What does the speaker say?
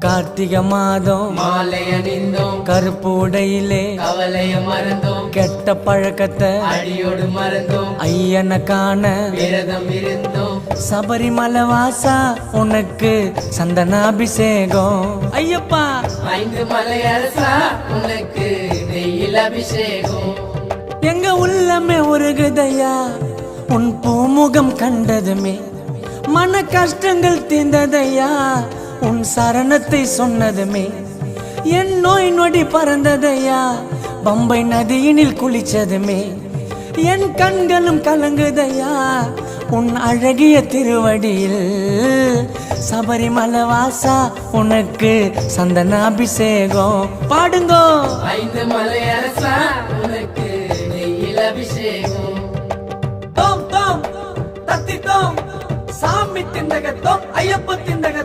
கார்த்திகை மாதம் மாலை அணிந்தோம். கருப்பு உடையிலே கவலைய மறந்தோம். கெட்ட பழக்கத்தை அடியோடு மறந்தோம். ஐயனை காண விரதம் இருந்தோம். சபரிமலை வாசா உனக்கு சந்தனாபிஷேகம். ஐயப்பா! ஐந்து மலை அரசா உனக்கு நெய்யில் அபிஷேகம். எங்க உள்ளமே உருகுதையா? உன் பூமுகம் கண்டதுமே. மன கஷ்டங்கள் தீர்ந்ததையா? உன் சரணத்தை சொன்னதுமே. என் நோய் நொடி பறந்ததையா? பம்பை நதியினில் குளிச்சதுமே. என் கண்களும் கலங்குதையா? உன் அழகிய திருவடியில். சபரிமலை வாசா உனக்கு சந்தனாபிஷேகம் பாடுங்கோ. ஐந்து மலை அரசா உனக்கு அபிஷேகம். தத்தி தோம். சாமி திண்டகத்தோம் ஐயப்ப திண்டகத்தோம்